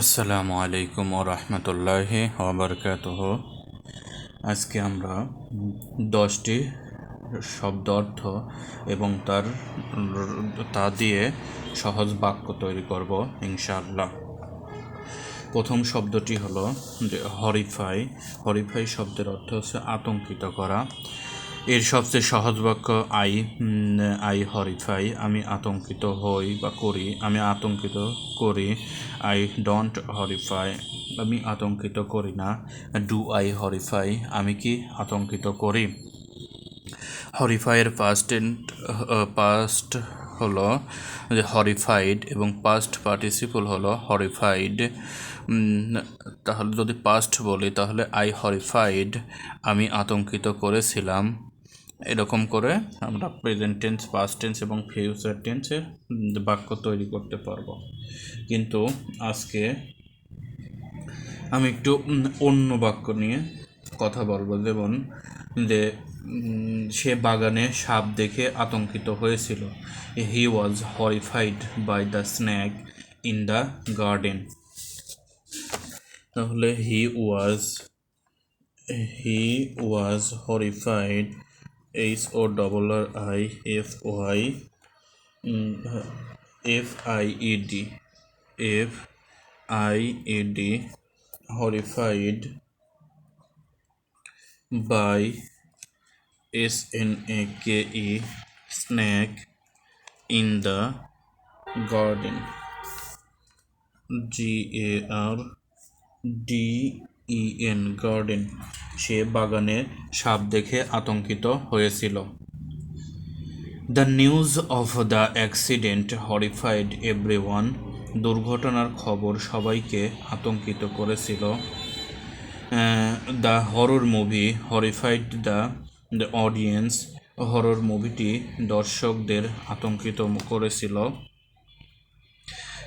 আসসালামু আলাইকুম ও রহমতুল্লাহি ওবরকাতহ আজকে আমরা দশটি শব্দ অর্থ এবং তার তা দিয়ে সহজ বাক্য তৈরি করব ইনশাআল্লাহ। প্রথম শব্দটি হলো যে হরিফাই। হরিফাই শব্দের অর্থ হচ্ছে আতঙ্কিত করা। এর সবচেয়ে সহজ বাক্য, আই আই হরিফাই, আমি আতঙ্কিত হই বা করি, আমি আতঙ্কিত করি, আই ডোন্ট হরিফাই, আমি আতঙ্কিত করি না, ডু আই হরিফাই, আমি কি আতঙ্কিত করি? হরিফাইয়ের পাস্ট পাস্ট হলো যে হরিফাইড এবং পাস্ট পার্টিসিপল হলো হরিফাইড। তাহলে যদি পাস্ট বলি, তাহলে আই হরিফাইড, আমি আতঙ্কিত করেছিলাম এরকম করে আমরা প্রেজেন্ট টেন্স পাস্ট টেন্স এবং ফিউচার টেন্সের বাক্য তৈরি করতে পারব। কিন্তু আজকে আমি একটু অন্য বাক্য নিয়ে কথা বলব। যেমন যে সে বাগানে সাপ দেখে আতঙ্কিত হয়েছিল। He was horrified by the snake in the garden তাহলে he was he was horrified H O double R I F Y F I E D F I E D horrified by S N A K E snake in the garden G A R D E N garden. সে বাগানে সাপ দেখে আতঙ্কিত হয়েছিল। The news of the accident horrified everyone দুর্ঘটনার খবর সবাইকে আতঙ্কিত করেছিল। The horror movie horrified the the audience horror মুভিটি দর্শকদের আতঙ্কিত করেছিল।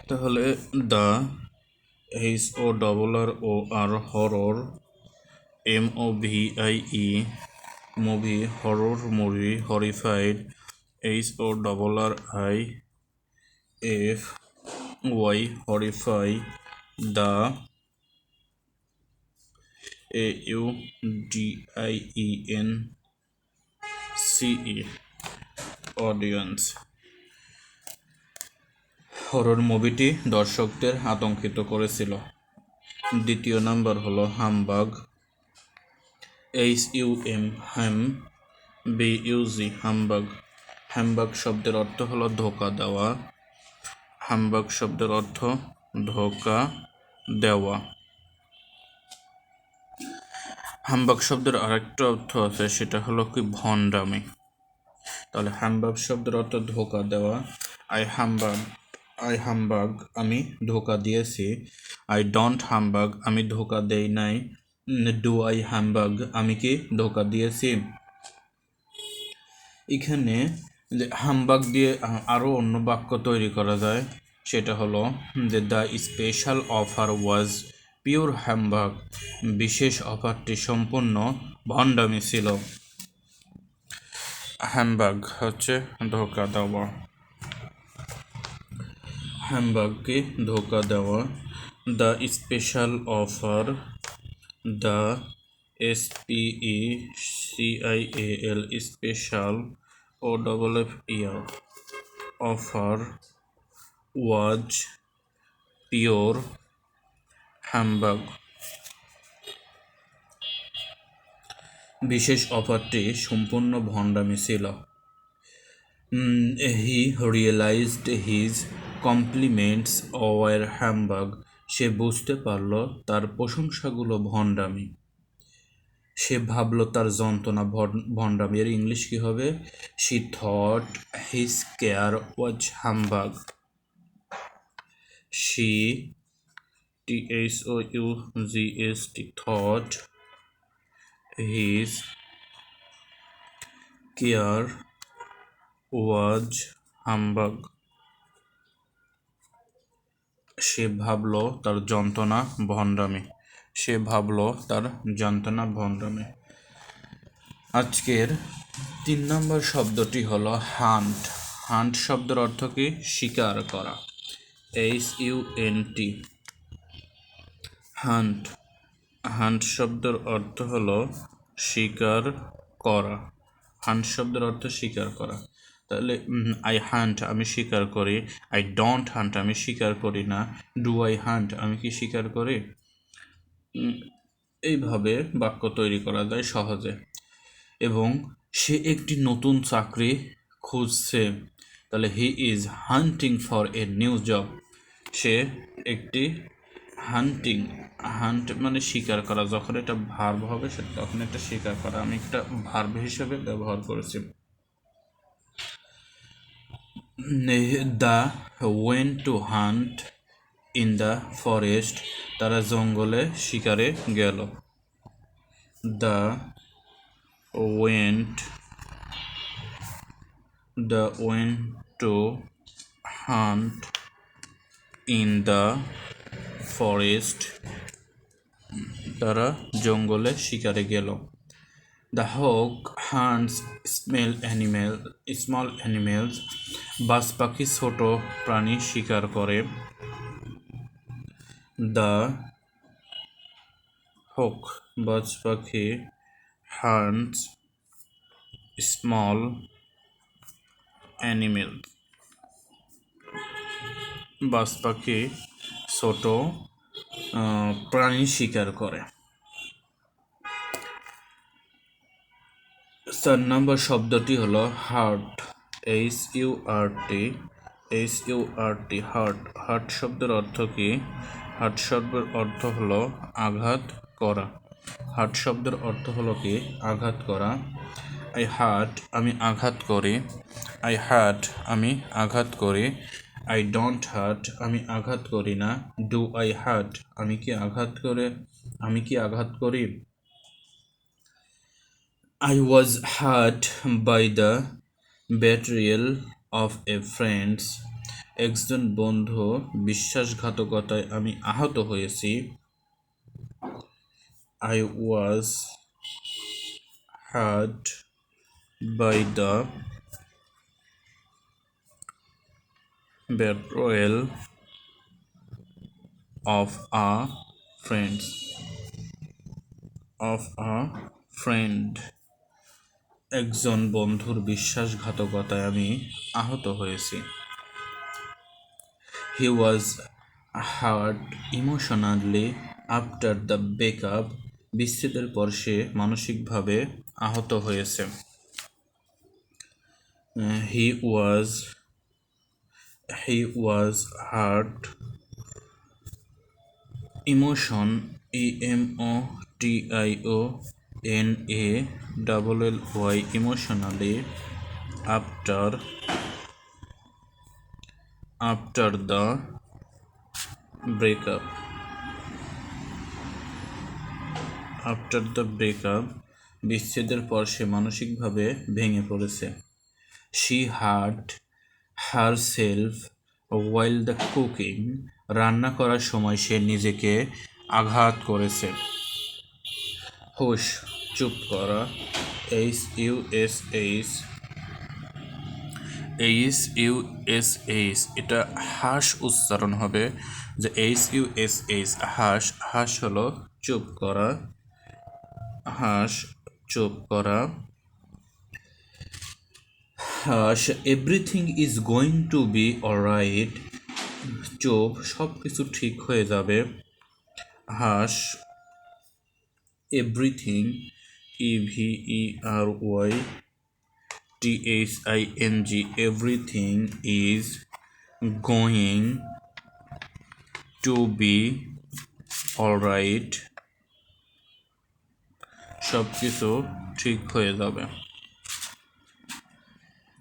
তাহলে the H O double R O R horror M O V I E movie horror movie horrified H O double R I F Y horrify the A U D I E N C E audience horror মুভিটি দর্শকদের আতঙ্কিত করেছিল। দ্বিতীয় number হলো humbug H U M hum B U G humbug. Humbug শব্দের অর্থ হলো ধোকা দেওয়া। হামবাগ শব্দের অর্থ ধোকা দেওয়া। হামবাগ শব্দের আরেকটা অর্থ আছে, সেটা হলো কি ভণ্ডামি। তাহলে হামবাগ শব্দের অর্থ ধোকা দেওয়া। আই হামবাগ। আই হামবাগ, আমি ধোকা দিয়েছি। আই ডোন্ট হামবাগ, আমি ধোকা দেই নাই। ডু আই হামবাগ, আমি কি ধোকা দিয়েছি? এখানে যে হামবাগ দিয়ে আরও অন্য বাক্য তৈরি করা যায়, সেটা হলো যে the special offer was pure humbug বিশেষ অফারটি সম্পূর্ণ ভণ্ডামি ছিল। হ্যামবাগ হচ্ছে ধোকা দেওয়া। হ্যামবাগকে ধোকা দেওয়া the special offer the S P E C I A L special O double F E R offer was pure humbug. বিশেষ অফারটি সম্পূর্ণ ভণ্ডামি ছিল। He realized his compliments were humbug সে বুঝতে পারল তার প্রশংসাগুলো ভণ্ডামি। সে ভাবলো তার যন্ত্রণা ভণ্ডামি। এর ইংলিশ কী হবে? She thought his care was humbug C T H O U G S T thought his care was humbug সে ভাবল তার যন্ত্রণা ভণ্ডামি। সে ভাবল তার যন্ত্রণা ভণ্ডামি। আজকের তিন নম্বর শব্দটি হলো হান্ট। হান্ট শব্দের অর্থ কি? শিকার করা। H U N T hunt. Hunt শব্দের অর্থ হলো শিকার করা। হান্ট শব্দের অর্থ শিকার করা। তাহলে আই হান্ট আমি শিকার করি। আই ডোন্ট হান্ট আমি শিকার করি না। ডু আই হান্ট আমি কি স্বীকার করি? এইভাবে বাক্য তৈরি করা যায় সহজে। এবং সে একটি নতুন চাকরি খুঁজছে। তাহলে he is hunting for a new job সে একটি হান্টিং হান্ট মানে শিকার করা। যখন এটা ভার্ব হবে সেটা তখন এটা শিকার করা। আমি একটা ভার্ব হিসেবে ব্যবহার করেছি। The went to hunt in the forest তারা জঙ্গলে শিকারে গেল। The went the went to hunt in the forest. তারা জঙ্গলে শিকারে গেল। The hawk hunts smell animal small animals বাস পাখি ছোট প্রাণী শিকার করে। দ্য হক বাজ পাখি hunts small animals বাজ পাখি ছোট প্রাণী শিকার করে। চার নম্বর শব্দটি হলো hurt H U R T H U R T hurt. Hurt শব্দের অর্থ কি? হার্ট শব্দের অর্থ হলো আঘাত করা। হার্ট শব্দের অর্থ হলো কি? আঘাত করা। আই হার্ট আমি আঘাত করি। আই হার্ট আমি আঘাত করি। আই ডোন্ট হার্ট আমি আঘাত করি না। ডু আই হার্ট আমি কি আঘাত করে? আমি কি আঘাত করি? I was hurt by the betrayal of a friend. একজন বন্ধু বিশ্বাসঘাতকতায় আমি আহত হয়েছি। I was hurt by the betrayal of a friends of a friend একজন বন্ধুর বিশ্বাসঘাতকতায় আমি আহত হয়েছি। He was hurt emotionally after the breakup বিচ্ছেদের পর সে মানসিকভাবে আহত হয়েছে। He was he was hurt emotion E M O T I O N A double L Y emotionally after after the breakup after the breakup বিচ্ছেদের পর সে মানসিকভাবে ভেঙে পড়েছে। She hurt herself while the cooking রান্না করার সময় সে নিজেকে আঘাত করেছে। হুশ। চুপ করা H U S H H U S H এটা হাস উচ্চারণ হবে যে H U S H hush hush হলো চুপ করা, হাস চুপ করা। Hush everything is going to be alright চুপ সব কিছু ঠিক হয়ে যাবে। Hush everything E V E R Y T H I N G everything is going to be alright সব কিছু ঠিক হয়ে যাবে।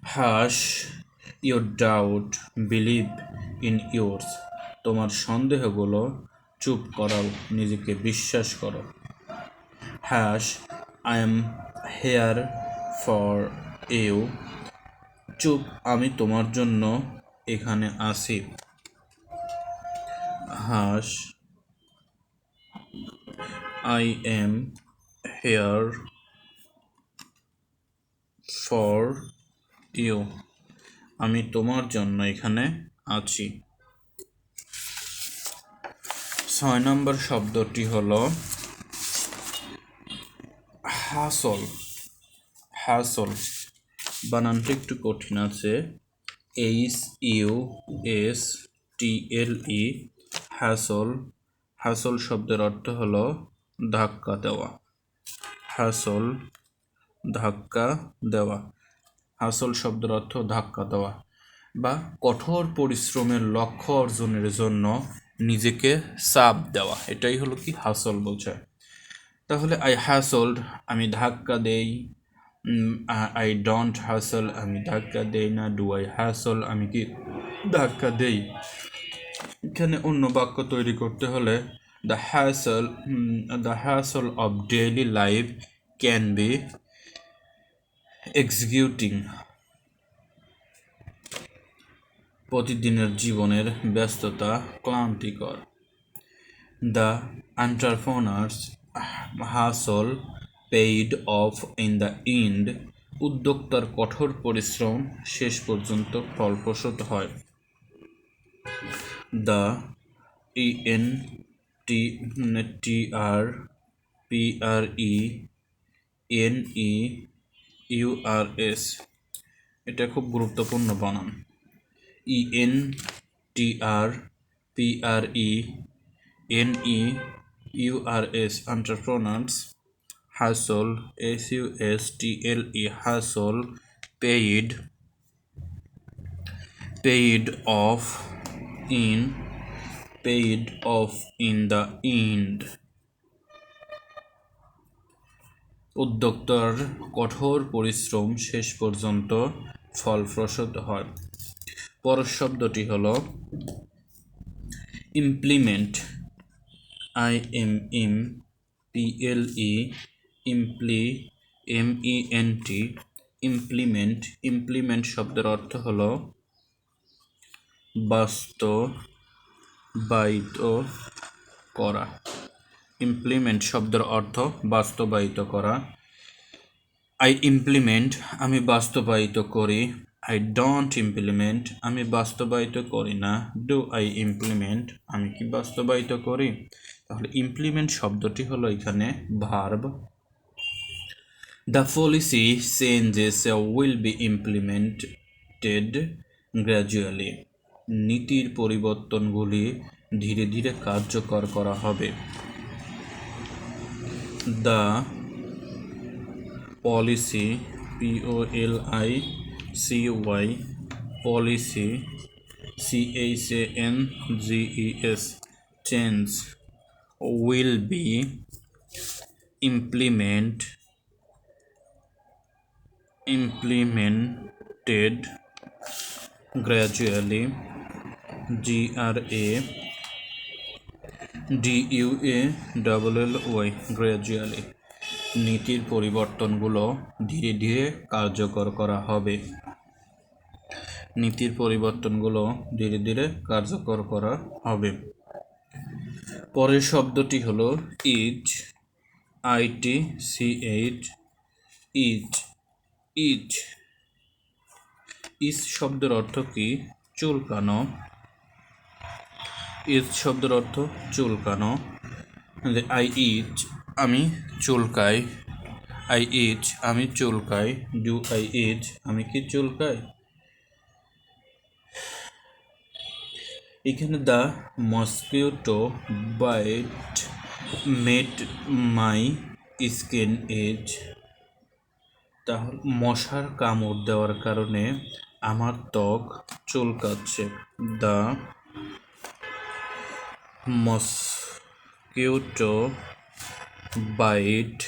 Hush your doubt believe in yours তোমার সন্দেহগুলো চুপ করাও, নিজেকে বিশ্বাস করো। Hush I am here for you চুপ, আমি তোমার জন্য এখানে আছি hush I am here for you আমি তোমার জন্য এখানে আছি। ছয় নম্বর শব্দটি হলো হাসল হাসল। বানানটা একটু কঠিন আছে। H U S T L E hustle. Hustle শব্দের অর্থ হলো ধাক্কা দেওয়া। হাসল, ধাক্কা দেওয়া। হাসল শব্দের অর্থ ধাক্কা দেওয়া বা কঠোর পরিশ্রমের লক্ষ্য অর্জনের জন্য নিজেকে চাপ দেওয়া। এটাই হলো কি হাসল বোঝায় তাহলে আই হ্যাসল্ড আমি ধাক্কা দেই। আই ডোন্ট হ্যাসল আমি ধাক্কা দেই না। ডু আই হ্যাসল আমি কি ধাক্কা দেই? এখানে অন্য বাক্য তৈরি করতে হলে the hustle the hustle of daily life can be executing প্রতিদিনের জীবনের ব্যস্ততা ক্লান্তিকর। The entrepreneurs hustle paid off in the end উদ্যোক্তার কঠোর পরিশ্রম, শেষ পর্যন্ত ফলপ্রসূ হয়। The E N T T R P R E N E U R S এটা খুব গুরুত্বপূর্ণ বানান। E N T R P R E N E S entrepreneurs hustle, s u s t l e hustle, paid paid off in, paid off in the end. উদ্যোক্তার কঠোর পরিশ্রম শেষ পর্যন্ত ফলপ্রসূ হয়। পরের শব্দটি হল implement I M M P L E impli M E N T implement implement শব্দের অর্থ হল বাস্তবায়িত করা। ইমপ্লিমেন্ট শব্দের অর্থ বাস্তবায়িত করা। আই ইমপ্লিমেন্ট আমি বাস্তবায়িত করি। আই ডোন্ট ইমপ্লিমেন্ট আমি বাস্তবায়িত করি না। ডু আই ইমপ্লিমেন্ট আমি কি বাস্তবায়িত করি? তাহলে ইমপ্লিমেন্ট শব্দটি হলো এখানে verb the policy changes will be implemented gradually নীতির পরিবর্তনগুলি ধীরে ধীরে কার্যকর করা হবে। The policy P O L I C Y policy C H A N G E S change will be implement implemented gradually G R A U A double L Y gradually নীতির পরিবর্তনগুলো ধীরে ধীরে কার্যকর করা হবে নীতির পরিবর্তনগুলো ধীরে ধীরে কার্যকর করা হবে পরের শব্দটি হলো itch I T C H, itch itch. Itch শব্দের অর্থ কি? চুলকানো। ইজ শব্দের অর্থ চুলকানো। আই ইজ, আমি চুলকাই। আই ইজ, আমি চুলকাই। ডু আই ইজ, আমি কি চুলকাই? এখানে the mosquito bite made my skin itch তাহলে মশার কামড় দেওয়ার কারণে আমার ত্বক চুলকাচ্ছে। The mosquito bite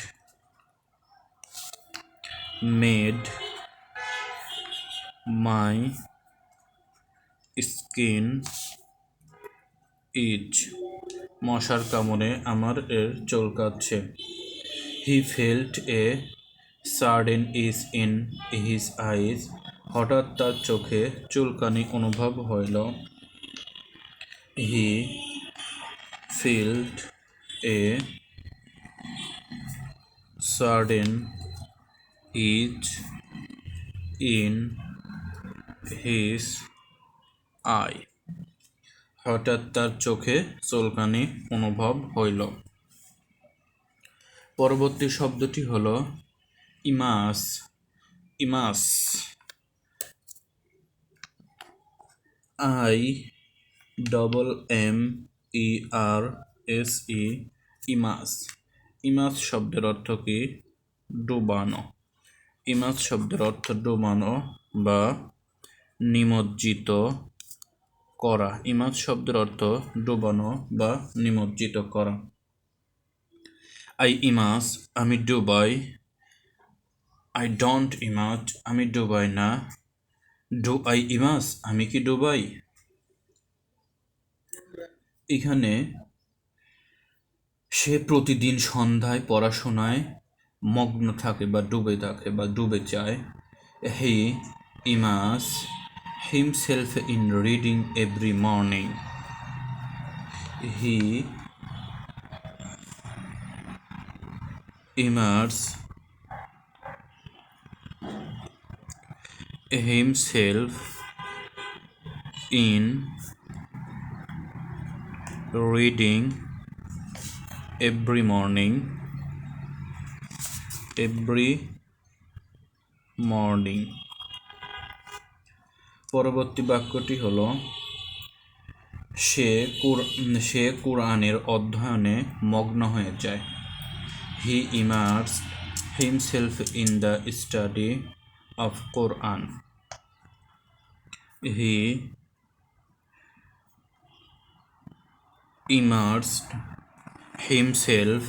made my skin itch মশার কামড়ে আমার এর চুলকাচ্ছে he felt a sudden itch in his eyes হঠাৎ তার চোখে চুলকানি অনুভব হইল। He felt a sudden itch in his eye হঠাৎ তার চোখে চুলকানি অনুভব হইল। পরবর্তী শব্দটি হলো, immerse immerse, I, double M, E, R, S, E, immerse. Immerse শব্দের অর্থ কি? ডুবানো। ইমাস শব্দের অর্থ ডুবানো বা নিমজ্জিত করা। ইমাজ শব্দের অর্থ ডুবানো বা নিমজ্জিত করা। আই ইমাস আমি ডুবাই। আই ডোন্ট ইমাজ, আমি ডুবাই না। ডু আই ইমাস আমি কি ডুবাই? এখানে সে প্রতিদিন সন্ধ্যায় পড়াশোনায় মগ্ন থাকে বা ডুবে থাকে বা ডুবে যায়। হি ইমাস himself in reading every morning. He immerses himself in reading every morning every morning পরবর্তী বাক্যটি হলো, সে সে কোরআনের অধ্যয়নে মগ্ন হয়ে যায়। He immerse himself in the study of Quran. He immersed himself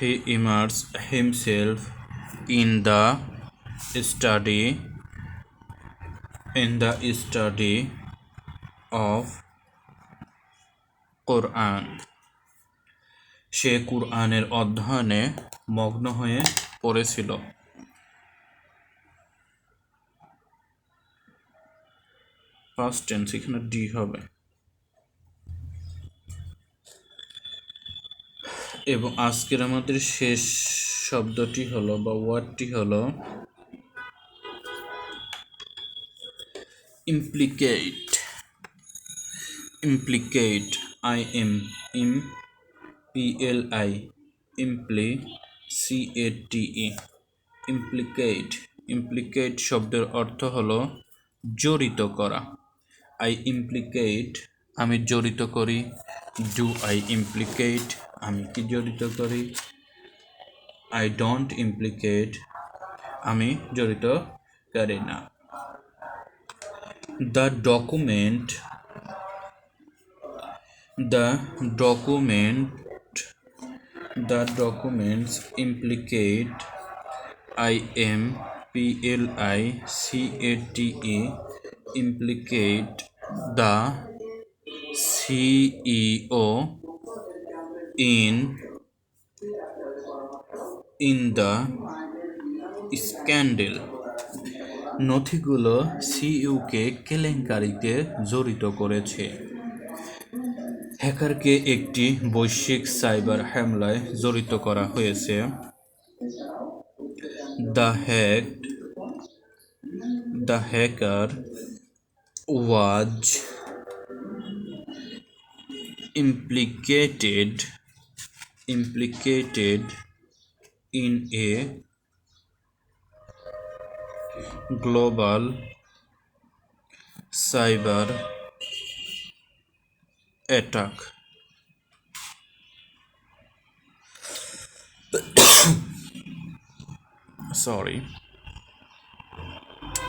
he immersed himself in the study in the study of Quran সে কুরআনের অধ্যয়নে মগ্ন হয়ে পড়েছিল। ফার্স্ট টেন্স এখানে ডি হবে। এবং আজকের আমাদের শেষ শব্দটি হলো বা ওয়ার্ডটি হলো implicate implicate, i m m, p l i, impli, c a t e implicate implicate শব্দের অর্থ হলো জড়িত করা। আই ইমপ্লিকেট আমি জড়িত করি। ডু আই ইমপ্লিকেট আমি কি জড়িত করি? আই ডোন্ট ইমপ্লিকেট আমি জড়িত করি না। The document the document the documents implicate i m p l i c a t e implicate the ceo in in the scandal নথিগুলো সিইউকে কেলেঙ্কারিতে জড়িত করেছে। হ্যাকারকে একটি বৈশ্বিক সাইবার হামলায় জড়িত করা হয়েছে। The hack, the hacker was implicated implicated in a global cyber attack sorry